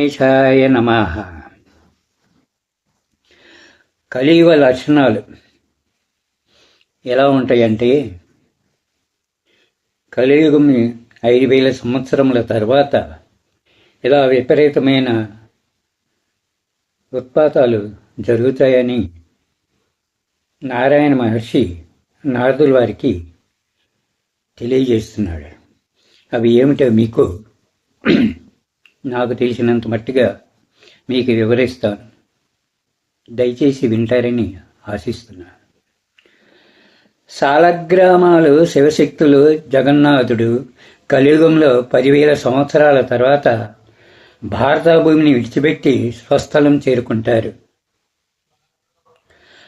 గణేశాయ నమ. కలియుగ లక్షణాలు ఎలా ఉంటాయంటే కలియుగం ఐదు వేల సంవత్సరముల తర్వాత ఇలా విపరీతమైన ఉత్పాతాలు జరుగుతాయని నారాయణ మహర్షి నారదుల వారికి తెలియజేస్తున్నాడు. అవి ఏమిటో మీకు నాకు తెలిసినంత మట్టిగా మీకు వివరిస్తాను. దయచేసి వింటారని ఆశిస్తున్నాను. సాలగ్రామాలు శివశక్తులు జగన్నాథుడు కలియుగంలో పదివేల సంవత్సరాల తర్వాత భారత భూమిని విడిచిపెట్టి స్వస్థలం చేరుకుంటారు.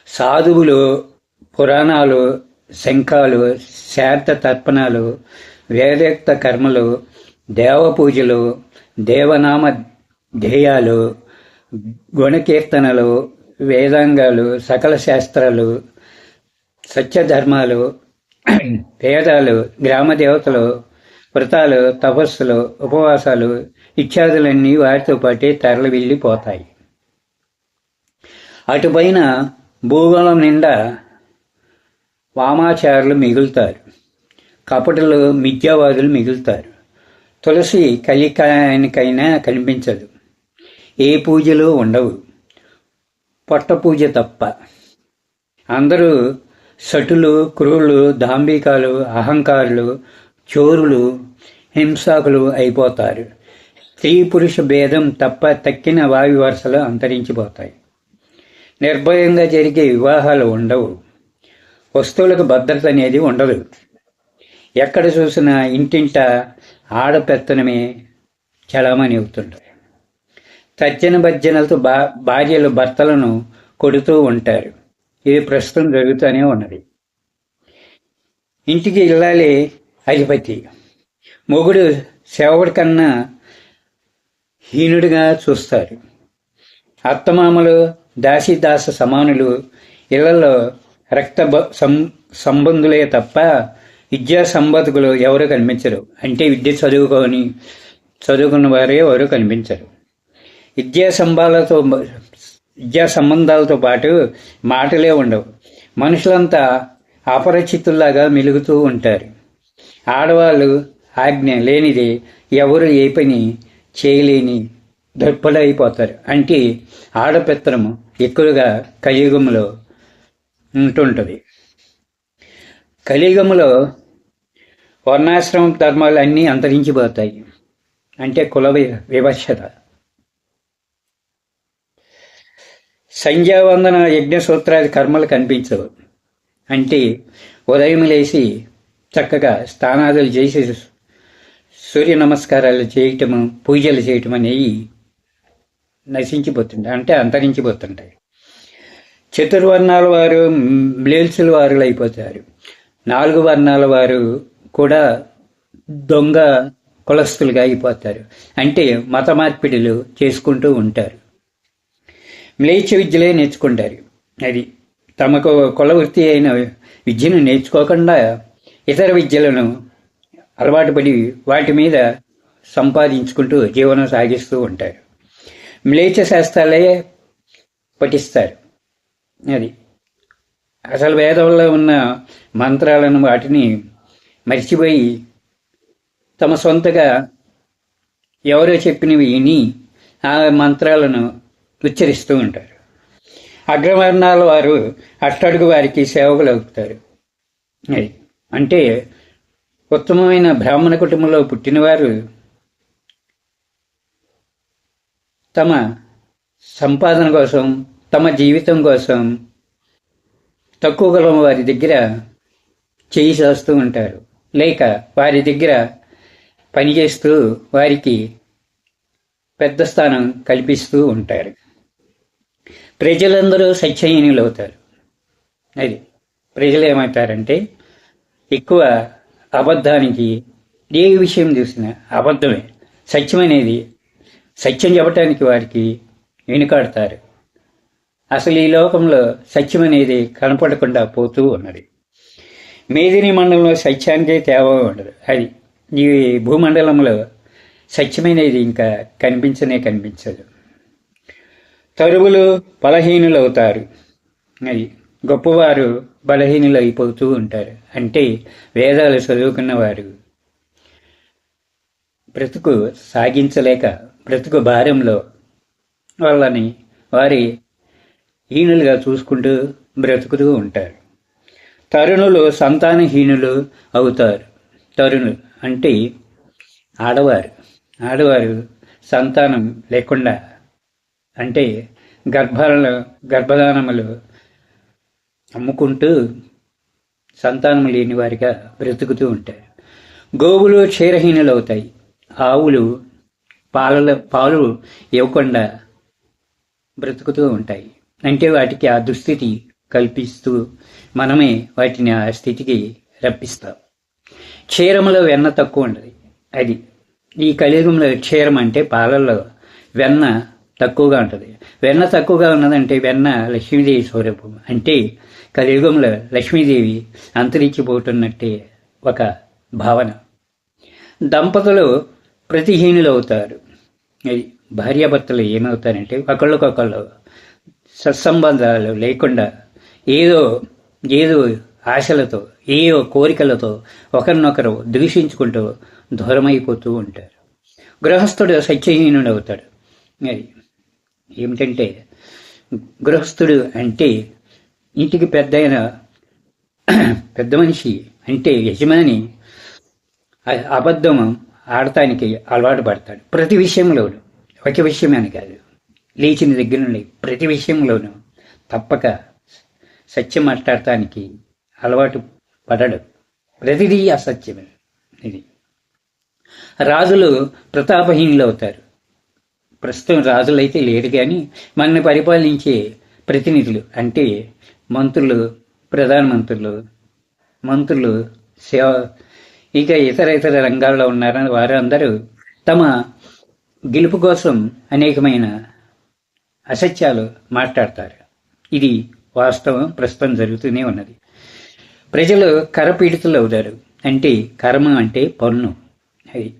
సాధువులు పురాణాలు శంఖాలు శాంత తర్పణాలు వేదయుక్త కర్మలు దేవపూజలు దేవనామ ధ్యేయాలు గుణకీర్తనలు వేదాంగాలు సకల శాస్త్రాలు సత్యధర్మాలు వేదాలు గ్రామ దేవతలు వ్రతాలు తపస్సులు ఉపవాసాలు ఇత్యాదులన్నీ వాటితో పాటే తరలి వెళ్ళిపోతాయి అటుపైన భూగోళం నిండా వామాచారులు మిగులుతారు. కపటలు మిథ్యావాదులు మిగులుతారు. తులసి కలికానికైనా కనిపించదు. ఏ పూజలు ఉండవు. పొట్ట పూజ తప్ప. అందరూ సటులు క్రూరులు దాంబికాలు అహంకారులు చోరులు హింసాకులు అయిపోతారు. స్త్రీ పురుష భేదం తప్ప తక్కిన వావి వరుసలు అంతరించిపోతాయి. నిర్భయంగా జరిగే వివాహాలు ఉండవు. వస్తువులకు భద్రత అనేది ఉండదు. ఎక్కడ చూసినా ఇంటింట ఆడపెత్తనమే చలామణి అవుతుంటారు తర్జన భర్జనలతో బా భార్యలు భర్తలను కొడుతూ ఉంటారు. ఇది ప్రస్తుతం జరుగుతూనే ఉన్నది. ఇంటికి ఇల్లాలి అధిపతి. మొగుడు సేవడి కన్నా హీనుడిగా చూస్తారు. అత్తమామలు దాసీదాస సమానులు ఇళ్ళలో రక్త సంబంధులే తప్ప విద్యా సంబంధకులు ఎవరు కనిపించరు అంటే విద్య చదువుకొని చదువుకున్న వారే ఎవరు కనిపించరు విద్యా సంబంధాలతో విద్యా సంబంధాలతో పాటు మాటలే ఉండవు. మనుషులంతా అపరిచితుల్లాగా మెలుగుతూ ఉంటారు. ఆడవాళ్ళు ఆజ్ఞ లేనిది ఎవరు ఏ పని చేయలేని దొప్పలైపోతారు అంటే ఆడపిత్రము ఎక్కువగా కలియుగంలో ఉంటుంటుంది. కలియుగంలో వర్ణాశ్రమ ధర్మాలు అన్నీ అంతరించిపోతాయి. అంటే కుల వివక్షత. సంధ్యావందన యజ్ఞ సూత్రాది కర్మలు కనిపించవు. అంటే ఉదయం లేచి చక్కగా స్థానాదులు చేసి సూర్య నమస్కారాలు చేయటము పూజలు చేయటం అనేవి నశించిపోతుంటాయి. అంటే అంతరించిపోతుంటాయి. చతుర్వర్ణాల వారు మ్లేల్సుల వారులు అయిపోతారు నాలుగు వర్ణాల వారు కూడా దొంగ కులస్తులుగా అయిపోతారు. అంటే మత మార్పిడిలు చేసుకుంటూ ఉంటారు. మ్లేచ్ఛ విద్యలే నేర్చుకుంటారు. అది తమకు కులవృత్తి అయిన విద్యను నేర్చుకోకుండా ఇతర విద్యలను అలవాటు పడి వాటి మీద సంపాదించుకుంటూ జీవనం సాగిస్తూ ఉంటారు. మ్లేచ్ఛ శాస్త్రాలే పఠిస్తారు. అది అసలు వేదంలో ఉన్న మంత్రాలను వాటిని మర్చిపోయి తమ సొంతగా ఎవరో చెప్పినవి విని ఆ మంత్రాలను ఉచ్చరిస్తూ ఉంటారు. అగ్రవర్ణాల వారు అట్టడుగు వారికి సేవకులు అవుతారు. అంటే ఉత్తమమైన బ్రాహ్మణ కుటుంబంలో పుట్టినవారు తమ సంపాదన కోసం తమ జీవితం కోసం తక్కువ కులం వారి దగ్గర చేయి చేస్తూ ఉంటారు. లేక వారి దగ్గర పనిచేస్తూ వారికి పెద్ద స్థానం కల్పిస్తూ ఉంటారు. ప్రజలందరూ సత్యహీనులు అవుతారు. అది ప్రజలు ఏమవుతారంటే ఎక్కువ అబద్ధానికి ఏ విషయం చూసినా అబద్ధమే. సత్యం అనేది సత్యం చెప్పటానికి వారికి వెనుకాడతారు. అసలు ఈ లోకంలో సత్యం అనేది కనపడకుండా పోతూ ఉన్నది. మేదిని మండలంలో సత్యానికే తేవా ఉండదు. అది ఈ భూమండలంలో సత్యమైనది ఇంకా కనిపించనే కనిపించదు. తరువులు బలహీనులు అవుతారు అది గొప్పవారు బలహీనులు అయిపోతూ ఉంటారు. అంటే వేదాలు చదువుకున్న వారు బ్రతుకు సాగించలేక బ్రతుకు భారంలో వాళ్ళని వారి హీనులుగా చూసుకుంటూ బ్రతుకుతూ ఉంటారు. తరుణులు సంతానహీనులు అవుతారు. తరుణులు అంటే ఆడవారు. ఆడవారు సంతానం లేకుండా అంటే గర్భాలలో గర్భధానములు అమ్ముకుంటూ సంతానం లేని వారిగా బ్రతుకుతూ ఉంటారు. గోవులు క్షీరహీనులు అవుతాయి ఆవులు పాలల పాలు ఇవ్వకుండా బ్రతుకుతూ ఉంటాయి. అంటే వాటికి ఆ దుస్థితి కల్పిస్తూ మనమే వాటిని ఆ స్థితికి రప్పిస్తాం. క్షీరములో వెన్న తక్కువ ఉండదు. అది ఈ కలియుగంలో క్షీరం అంటే పాలల్లో వెన్న తక్కువగా ఉంటుంది. వెన్న తక్కువగా ఉన్నదంటే వెన్న లక్ష్మీదేవి స్వరూపం. అంటే కలియుగంలో లక్ష్మీదేవి అంతరించిపోతున్నట్టే ఒక భావన. దంపతులు ప్రతిహీనులు అవుతారు అది భార్యాభర్తలు ఏమవుతారంటే ఒకళ్ళకొకళ్ళు సత్సంబంధాలు లేకుండా ఏదో ఏదో ఆశలతో ఏదో కోరికలతో ఒకరినొకరు దూషించుకుంటూ దూరమైపోతూ ఉంటారు. గృహస్థుడు సత్యహీనుడు అవుతాడు. అది ఏమిటంటే గృహస్థుడు అంటే ఇంటికి పెద్ద పెద్ద మనిషి అంటే యజమాని అబద్ధం ఆడటానికి అలవాటు పడతాడు. ప్రతి విషయంలోనూ ఒక అని కాదు. లేచిన దగ్గర నుండి ప్రతి విషయంలోనూ తప్పక సత్యం మాట్లాడటానికి అలవాటు పడడు. ప్రతిదీ అసత్యమే. ఇది. రాజులు ప్రతాపహీనులు అవుతారు. ప్రస్తుతం రాజులైతే లేరు కానీ మనల్ని పరిపాలించే ప్రతినిధులు అంటే మంత్రులు ప్రధానమంత్రులు మంత్రులు సేవ ఇంకా ఇతర ఇతర రంగాల్లో ఉన్నారని వారందరూ తమ గెలుపు కోసం అనేకమైన అసత్యాలు మాట్లాడతారు. ఇది వాస్తవం ప్రస్తుతం జరుగుతూనే ఉన్నది. ప్రజలు కరపీడితులు అవుతారు. అంటే కర్మ అంటే పన్ను. అది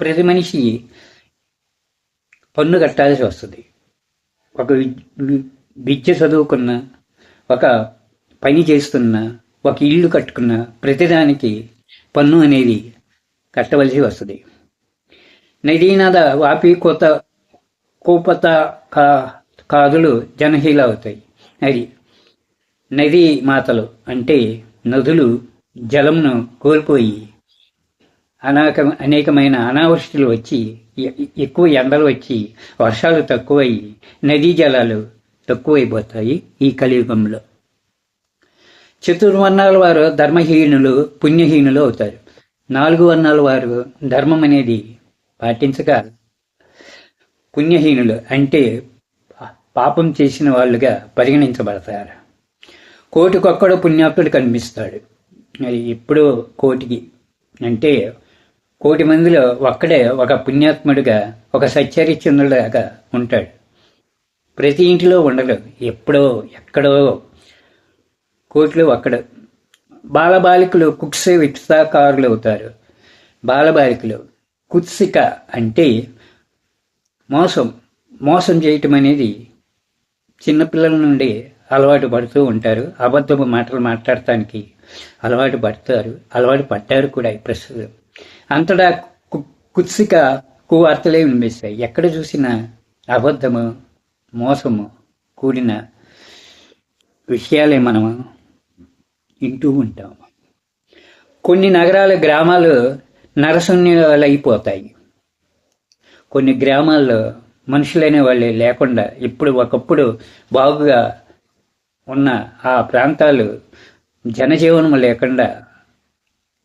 ప్రతి మనిషి పన్ను కట్టాల్సి వస్తుంది. ఒక విద్య చదువుకున్న ఒక పని చేస్తున్న ఒక ఇల్లు కట్టుకున్న ప్రతిదానికి పన్ను అనేది కట్టవలసి వస్తుంది. నదీనాద వాపి కోత కోపత కా కాదులు జనహీల అవుతాయి. అది నదీ మాతలు అంటే నదులు జలంను కోల్పోయి అనేక అనేకమైన అనావృష్టిలు వచ్చి ఎక్కువ ఎండలు వచ్చి వర్షాలు తక్కువయ్యి నదీ జలాలు తక్కువైపోతాయి ఈ కలియుగంలో. చతుర్వర్ణాల వారు ధర్మహీనులు పుణ్యహీనులు అవుతారు. నాలుగు వర్ణాల వారు ధర్మం అనేది పాటించక పుణ్యహీనులు అంటే పాపం చేసిన వాళ్ళుగా పరిగణించబడతారు. కోటికొక్కడు పుణ్యాత్ముడు కనిపిస్తాడు. అది ఎప్పుడో కోటికి. అంటే కోటి మందిలో ఒక్కడే ఒక పుణ్యాత్ముడిగా ఒక సచ్చరిచంద్రుడిగా ఉంటాడు. ప్రతి ఇంటిలో ఉండడు. ఎప్పుడో ఎక్కడో కోట్లు ఒక్కడ. బాలబాలికలు కుక్స విత్తాకారులు అవుతారు. బాలబాలికలు కుత్సిక అంటే మోసం మోసం చేయటం అనేది చిన్నపిల్లల నుండి అలవాటు పడుతూ ఉంటారు. అబద్ధపు మాటలు మాట్లాడటానికి అలవాటు పడతారు. అలవాటు పడ్డారు కూడా ప్రస్తుతం. అంతటా కుత్సిక కువార్తలే వినిపిస్తాయి. ఎక్కడ చూసినా అబద్ధము మోసము కూడిన విషయాలే మనము వింటూ ఉంటాం కొన్ని నగరాల గ్రామాలు నరశూన్యాలైపోతాయి. అయిపోతాయి కొన్ని గ్రామాల్లో మనుషులైన వాళ్ళే లేకుండా ఇప్పుడు ఒకప్పుడు బాగుగా ఉన్న ఆ ప్రాంతాలు జనజీవనం లేకుండా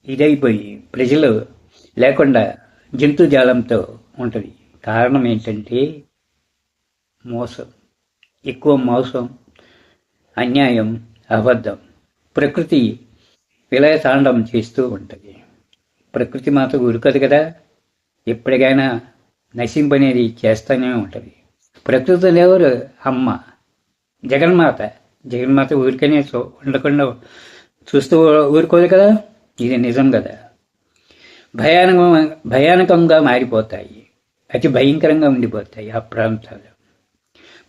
ఇదైపోయి ప్రజలు లేకుండా జంతుజాలంతో ఉంటుంది. కారణం ఏంటంటే మోసం. ఎక్కువ మోసం అన్యాయం అబద్ధం. ప్రకృతి విలయతాండం చేస్తూ ఉంటుంది. ప్రకృతి మాత ఉరుకదు కదా. ఎప్పటికైనా నశింపనేది చేస్తూనే ఉంటుంది. ప్రకృతి ఎవరు? అమ్మ. జగన్మాత. జగన్మాత ఊరికనే ఉండకుండా చూస్తూ ఊరుకోదు కదా? ఇది నిజం కదా. భయానక భయానకంగా మారిపోతాయి. అతి భయంకరంగా ఉండిపోతాయి ఆ ప్రాంతాలు.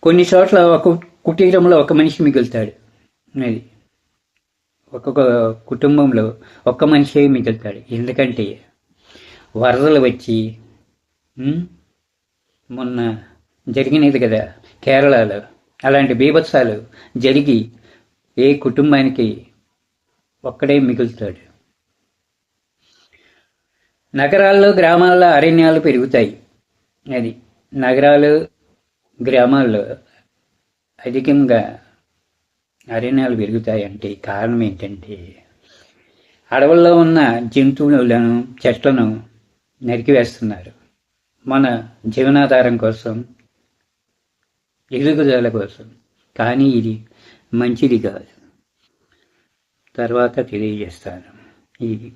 కొన్ని చోట్ల ఒక కుటీరంలో ఒక మనిషి మిగులుతాడు. అది ఒక్కొక్క కుటుంబంలో ఒక్క మనిషే మిగులుతాడు. ఎందుకంటే వరదలు వచ్చి మొన్న జరిగినది కదా కేరళలో. అలాంటి బీభత్సాలు జరిగి ఏ కుటుంబానికి ఒక్కడే మిగులుతాడు. నగరాల్లో గ్రామాల్లో అరణ్యాలు పెరుగుతాయి. అది నగరాలు గ్రామాల్లో అధికంగా అరణ్యాలు పెరుగుతాయి అంటే కారణం ఏంటంటే అడవుల్లో ఉన్న జంతువులను చెట్లను నరికివేస్తున్నారు. మన జీవనాధారం కోసం ఎదుగుదల కోసం. కానీ ఇది మంచిది కాదు. తర్వాత తెలియజేస్తాను. ఇది